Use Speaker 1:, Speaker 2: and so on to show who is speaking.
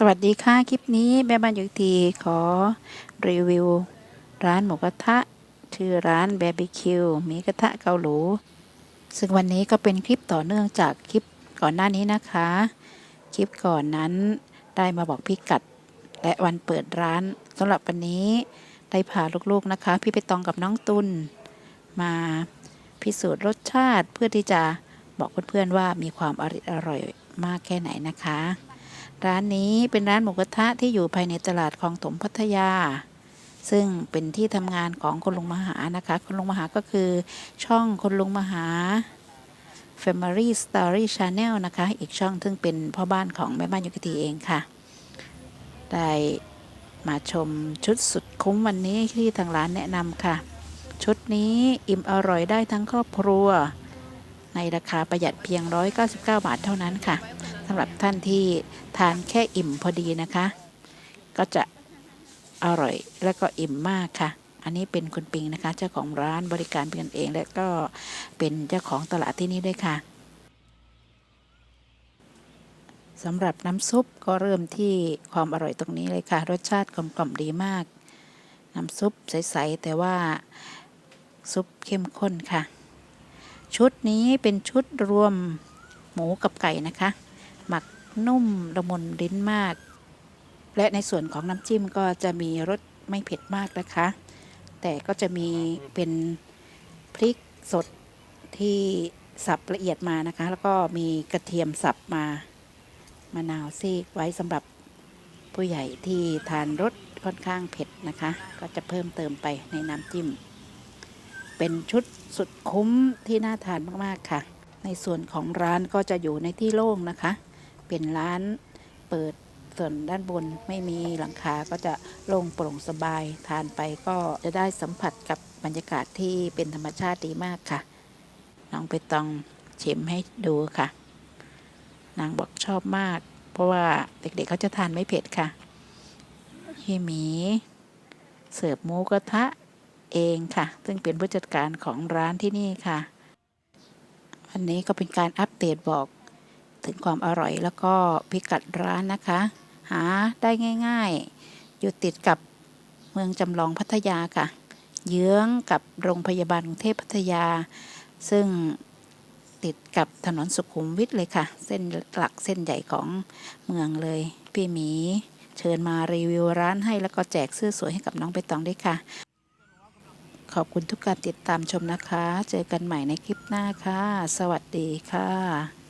Speaker 1: สวัสดีค่ะ คลิปนี้แม่บ้านยุทีขอรีวิว ร้านหมูกระทะ ชื่อร้านแบบีคิวมีกระทะเกาหลู ซึ่งวันนี้ก็เป็นคลิปต่อเนื่องจากคลิปก่อนหน้านี้นะคะ คลิปก่อนนั้นได้มาบอกพิกัด และวันเปิดร้านสำหรับวันนี้ได้พาลูกๆนะคะ พี่ไปตองกับน้องตุนมาพิสูจน์รสชาติเพื่อที่จะบอกเพื่อนๆว่ามีความอรอร่อยมากแค่ไหนนะคะ ร้านนี้เป็นร้านหมูกระทะที่อยู่ภายในตลาดคลองถมพัทยา ซึ่งเป็นที่ทำงานของคุณลุงมหานะคะ คุณลุงมหาก็คือช่องคุณลุงมหา Family Story Channel นะคะ อีกช่องซึ่งเป็นพ่อบ้านของแม่บ้านยุกตีเองค่ะ ได้มาชมชุดสุดคุ้มวันนี้ที่ทางร้านแนะนำค่ะ ชุดนี้อิ่มอร่อยได้ทั้งครอบครัว ในราคาประหยัดเพียง 199 บาทเท่านั้นค่ะ สำหรับท่านที่ทานแค่อิ่มพอดีนะคะ ก็จะอร่อยและก็อิ่มมากค่ะ อันนี้เป็นคุณปิงนะคะ เจ้าของร้านบริการเป็นกันเอง และก็เป็นเจ้าของตลาดที่นี่ด้วยค่ะสำหรับน้ำซุปก็เริ่มที่ความอร่อยตรงนี้เลยค่ะ รสชาติกลมกล่อมดีมาก น้ำซุปใส ๆ แต่ว่าซุปเข้มข้นค่ะ ชุดนี้เป็นชุดรวมหมูกับไก่นะคะ หมักนุ่มละมุนลิ้นมาก และในส่วนของน้ำจิ้มก็จะมีรสไม่เผ็ดมากนะคะ แต่ก็จะมีเป็นพริกสดที่สับละเอียดมานะคะ แล้วก็มีกระเทียมสับมามะนาวซีกไว้สำหรับผู้ใหญ่ที่ทานรสค่อนข้างเผ็ดนะคะ ก็จะเพิ่มเติมไปในน้ำจิ้ม เป็นชุดสุดคุ้มที่น่าทานมากๆค่ะ ในส่วนของร้านก็จะอยู่ในที่โล่งนะคะ เป็นร้านเปิดส่วนด้านบนไม่มีหลังคาก็จะโล่งโปร่งสบายทานไปก็จะได้สัมผัสกับบรรยากาศที่เป็นธรรมชาติดีมากค่ะน้องไปตองชิมให้ดูค่ะ นางบอกชอบมาก เพราะว่าเด็กๆเขาจะทานไม่เผ็ดค่ะฮีหมี เสิร์ฟหมูกระทะเองค่ะ ซึ่งเป็นผู้จัดการของร้านที่นี่ค่ะ วันนี้ก็เป็นการอัปเดตบอก ถึงความอร่อย แล้วก็พิกัดร้านนะคะ หาได้ง่ายๆ อยู่ติดกับเมืองจำลองพัทยาค่ะ เยื้องกับโรงพยาบาลกรุงเทพพัทยา ซึ่งติดกับถนนสุขุมวิทเลยค่ะ เส้นหลักเส้นใหญ่ของเมืองเลย พี่หมีเชิญมารีวิวร้านให้แล้วก็แจกเสื้อสวยให้กับน้องใบตองด้วยค่ะ ขอบคุณทุกการติดตามชมนะคะ เจอกันใหม่ในคลิปหน้าค่ะ สวัสดีค่ะ